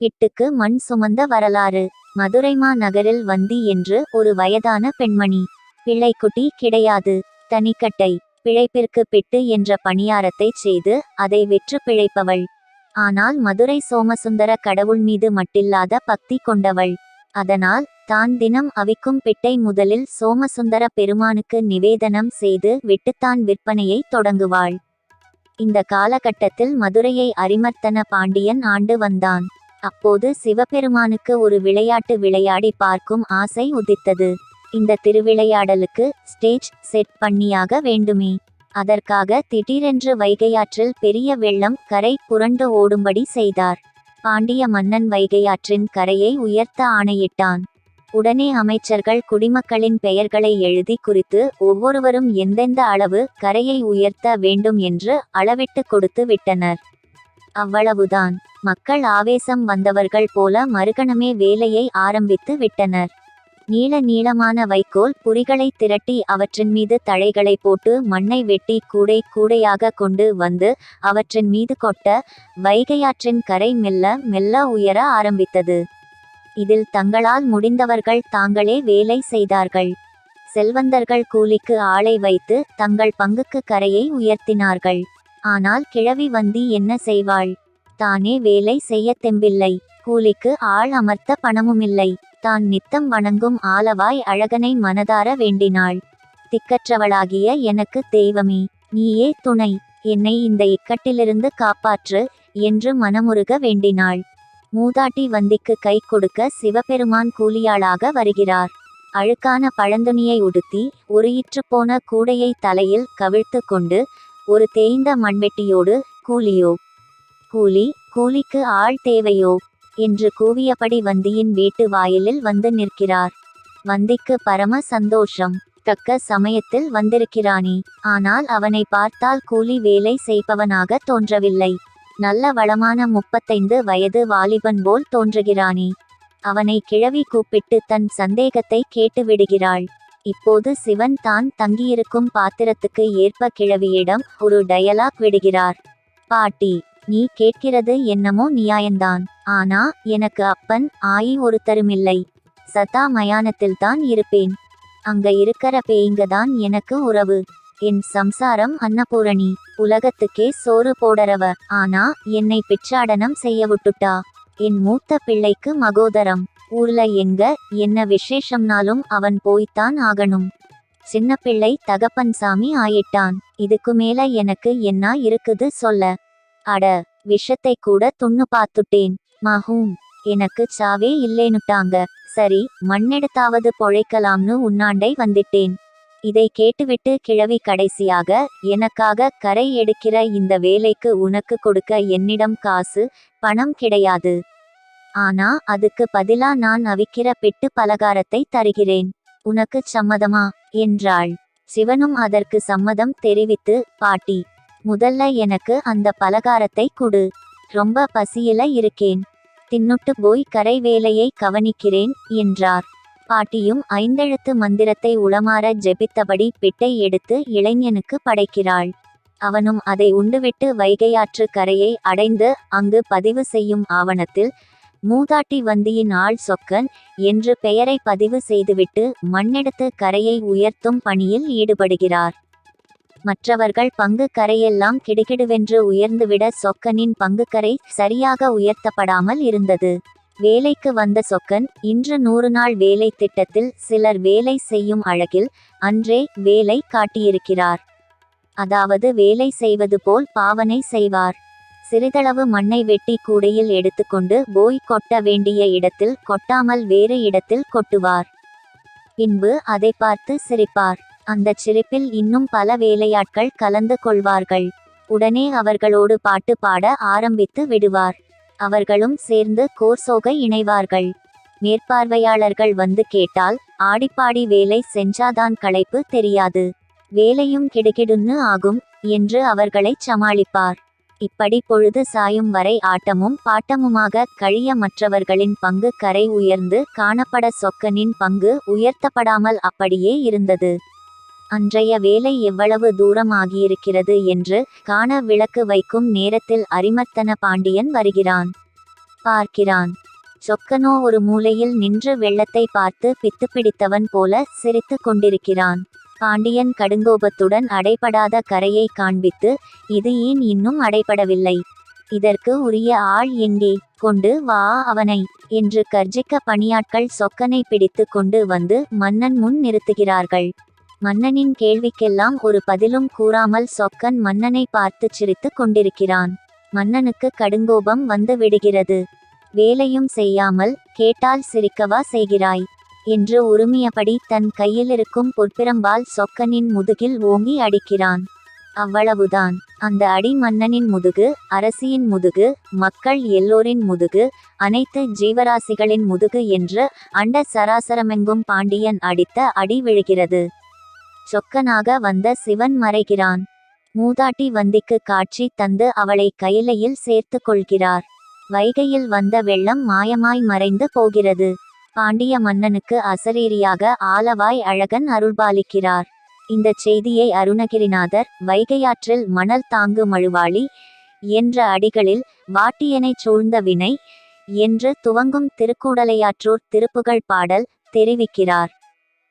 எட்டுக்கு மண் சுமந்த வரலாறு. மதுரைமா நகரில் வந்தி என்று ஒரு வயதான பெண்மணி. பிள்ளைக்குட்டி கிடையாது. தனிக்கட்டை. பிழைப்பிற்கு பிட்டு என்ற பணியாரத்தைச் செய்து அதை விற்று பிழைப்பவள். ஆனால் மதுரை சோமசுந்தர கடவுள் மீது மட்டில்லாத பக்தி கொண்டவள். அதனால் தான் தினம் அவிக்கும் பிட்டை முதலில் சோமசுந்தர பெருமானுக்கு நிவேதனம் செய்து விட்டுத்தான் விற்பனையை தொடங்குவாள். இந்த காலகட்டத்தில் மதுரையை அரிமர்த்தன பாண்டியன் ஆண்டு வந்தான். அப்போது சிவபெருமானுக்கு ஒரு விளையாட்டு விளையாடி பார்க்கும் ஆசை உதித்தது. இந்த திருவிளையாடலுக்கு ஸ்டேஜ் செட் பண்ணியாக வேண்டுமே. அதற்காக திடீரென்று வைகையாற்றில் பெரிய வெள்ளம் கரை புரண்டு ஓடும்படி செய்தார். பாண்டிய மன்னன் வைகையாற்றின் கரையை உயர்த்த ஆணையிட்டான். உடனே அமைச்சர்கள் குடிமக்களின் பெயர்களை எழுதி குறித்து ஒவ்வொருவரும் எந்தெந்த அளவு கரையை உயர்த்த வேண்டும் என்று அளவிட்டு கொடுத்து விட்டனர். அவ்வளவுதான். மக்கள் ஆவேசம் வந்தவர்கள் போல மறுகணமே வேலையை ஆரம்பித்து விட்டனர். நீள நீளமான வைக்கோல் புரிகளை திரட்டி அவற்றின் மீது தழைகளை போட்டு மண்ணை வெட்டி கூடை கூடையாக கொண்டு வந்து அவற்றின் மீது கொட்ட வைகையாற்றின் கரை மெல்ல மெல்ல உயர ஆரம்பித்தது. இதில் தங்களால் முடிந்தவர்கள் தாங்களே வேலை செய்தார்கள். செல்வந்தர்கள் கூலிக்கு ஆளை வைத்து தங்கள் பங்குக்கு கரையை உயர்த்தினார்கள். ஆனால் கிழவி வந்தி என்ன செய்வாள்? தானே வேலை செய்ய தெம்பில்லை. கூலிக்கு ஆள் அமர்த்த பணமுமில்லை. தான் நித்தம் வணங்கும் ஆலவாய் அழகனை மனதார வேண்டினாள். திக்கற்றவளாகிய எனக்கு தெய்வமே நீயே துணை. என்னை இந்த இக்கட்டிலிருந்து காப்பாற்று என்று மனமுருக வேண்டினாள். மூதாட்டி வந்திக்கு கை கொடுக்க சிவபெருமான் கூலியாளாக வருகிறார். அழுக்கான பழந்துணியை உடுத்தி உருயிற்று போன கூடையை தலையில் கவிழ்த்து கொண்டு ஒரு தேய்ந்த மண்வெட்டியோடு கூலியோ கூலி கூலிக்கு ஆள் தேவையோ என்று கூவியபடி வந்தியின் வீட்டு வாயிலில் வந்து நிற்கிறார். வந்திக்கு பரம சந்தோஷம் தக்க சமயத்தில் வந்திருக்கிறானே. ஆனால் அவனை பார்த்தால் கூலி வேலை செய்பவனாக தோன்றவில்லை. நல்ல வளமான முப்பத்தைந்து வயது வாலிபன் போல் தோன்றுகிறானே. அவனை கிழவி கூப்பிட்டு தன் சந்தேகத்தை கேட்டு விடுகிறாள் இப்போது சிவன் தான் தங்கியிருக்கும் பாத்திரத்துக்கு ஏற்ப கிழவியிடம் ஒரு டயலாக் விடுகிறார். பாட்டி நீ கேட்கிறது என்னமோ நியாயந்தான் ஆனா எனக்கு அப்பன் ஆயி ஒருத்தருமில்லை. சதா மயானத்தில்தான் இருப்பேன். அங்க இருக்கிற பேய்ங்க தான் எனக்கு உறவு. என் சம்சாரம் அன்னபூரணி. உலகத்துக்கே சோறு போடறவ. ஆனா என்னை பிச்சாடனம் செய்ய விட்டுட்டா. என் மூத்த பிள்ளைக்கு மகோதரம். ஊர்ல எங்க என்ன விசேஷம்னாலும் அவன் போய்த்தான் ஆகணும். சின்ன பிள்ளை தகப்பன் சாமி ஆயிட்டான். இதுக்கு மேல எனக்கு என்ன இருக்குது சொல்ல. அட விஷத்தை கூட துண்ணு பார்த்துட்டேன். மஹூம் எனக்கு சாவே இல்லேனுட்டாங்க. சரி மண்ணெடுத்தாவது பொழைக்கலாம்னு உன்னாண்டை வந்துட்டேன். இதை கேட்டுவிட்டு கிழவி கடைசியாக எனக்காக கரை எடுக்கிற இந்த வேலைக்கு உனக்கு கொடுக்க என்னிடம் காசு பணம் கிடையாது. ஆனா அதுக்கு பதிலா நான் அவிக்கிற பெட்டு பலகாரத்தை தருகிறேன். உனக்கு சம்மதமா? என்றாள். சிவனும் அதற்கு சம்மதம் தெரிவித்து பாட்டி முதல்ல எனக்கு அந்த பலகாரத்தை கொடு. ரொம்ப பசியில இருக்கேன். தின்னுட்டு போய் கரை வேலையை கவனிக்கிறேன் என்றார். பாட்டியும் ஐந்தெழுத்து மந்திரத்தை உளமாற ஜெபித்தபடி பிட்டை எடுத்து இளைஞனுக்கு படைக்கிறாள். அவனும் அதை உண்டுவிட்டு வைகையாற்று கரையை அடைந்து அங்கு பதிவு செய்யும் ஆவணத்தில் மூதாட்டி வந்தியின் ஆள் சொக்கன் என்று பெயரை பதிவு செய்துவிட்டு மண்ணெடுத்து கரையை உயர்த்தும் பணியில் ஈடுபடுகிறார். மற்றவர்கள் பங்கு கரையெல்லாம் கிடுகிடுவென்று உயர்ந்துவிட சொக்கனின் பங்குக்கரை சரியாக உயர்த்தப்படாமல் இருந்தது. வேலைக்கு வந்த சொக்கன் இன்று நூறு நாள் வேலை திட்டத்தில் சிலர் வேலை செய்யும் அழகில் அன்றே வேலை காட்டியிருக்கிறார். அதாவது வேலை செய்வது போல் பாவனை செய்வார். சிறிதளவு மண்ணை வெட்டி கூடையில் எடுத்துக்கொண்டு போய் கொட்ட வேண்டிய இடத்தில் கொட்டாமல் வேறு இடத்தில் கொட்டுவார். பின்பு அதை பார்த்து சிரிப்பார். அந்த சிரிப்பில் இன்னும் பல வேலையாட்கள் கலந்து கொள்வார்கள். உடனே அவர்களோடு பாட்டு பாட ஆரம்பித்து விடுவார். அவர்களும் சேர்ந்து கோர்சோக இணைவார்கள். மேற்பார்வையாளர்கள் வந்து கேட்டால் ஆடிப்பாடி வேலை செஞ்சாதான் களைப்பு தெரியாது. வேலையும் கிடுகிடுன்னு ஆகும் என்று அவர்களை சமாளிப்பார். இப்படி பொழுது சாயும் வரை ஆட்டமும் பாட்டமுமாக கழிய மற்றவர்களின் பங்கு கரை உயர்ந்து காணப்பட சொக்கனின் பங்கு உயர்த்தப்படாமல் அப்படியே இருந்தது. அன்றைய வேலை எவ்வளவு தூரம் ஆகியிருக்கிறது என்று காண விளக்கு வைக்கும் நேரத்தில் அரிமர்த்தன பாண்டியன் வருகிறான். பார்க்கிறான். சொக்கனோ ஒரு மூலையில் நின்று வெள்ளத்தை பார்த்து பித்து பிடித்தவன் போல சிரித்து கொண்டிருக்கிறான். பாண்டியன் கடுங்கோபத்துடன் அடைபடாத கரையை காண்பித்து இது ஏன் இன்னும் அடைபடவில்லை? இதற்கு உரிய ஆள் எங்கே? கொண்டு வா அவனை என்று கர்ஜிக்க பணியாட்கள் சொக்கனை பிடித்து கொண்டு வந்து மன்னன் முன் நிறுத்துகிறார்கள். மன்னனின் கேள்விக்கெல்லாம் ஒரு பதிலும் கூறாமல் சொக்கன் மன்னனை பார்த்து சிரித்து கொண்டிருக்கிறான். மன்னனுக்கு கடுங்கோபம் வந்து விடுகிறது. வேலையும் செய்யாமல் கேட்டால் சிரிக்கவா செய்கிறாய்? என்று உரிமையபடி தன் கையிலிருக்கும் பொற்பிரம்பால் சொக்கனின் முதுகில் ஓங்கி அடிக்கிறான். அவ்வளவுதான். அந்த அடி மன்னனின் முதுகு அரசியின் முதுகு மக்கள் எல்லோரின் முதுகு அனைத்து ஜீவராசிகளின் முதுகு என்று அண்ட சராசரமெங்கும் பாண்டியன் அடித்த அடி விழுகிறது. சொக்கனாக வந்த சிவன் மறைகிறான். மூதாட்டி வந்திக்கு காட்சி தந்து அவளை கையிலையில் சேர்த்து கொள்கிறார். வைகையில் வந்த வெள்ளம் மாயமாய் மறைந்து போகிறது. பாண்டிய மன்னனுக்கு அசரீரியாக ஆலவாய் அழகன் அருள்பாலிக்கிறார். இந்த செய்தியை அருணகிரிநாதர் வைகையாற்றில் மணல் தாங்கு மழுவாளி என்ற அடிகளில் வாட்டியனைச் சூழ்ந்த வினை என்று துவங்கும் திருக்கூடலையாற்றூர் திருப்புகழ் பாடல் தெரிவிக்கிறார்.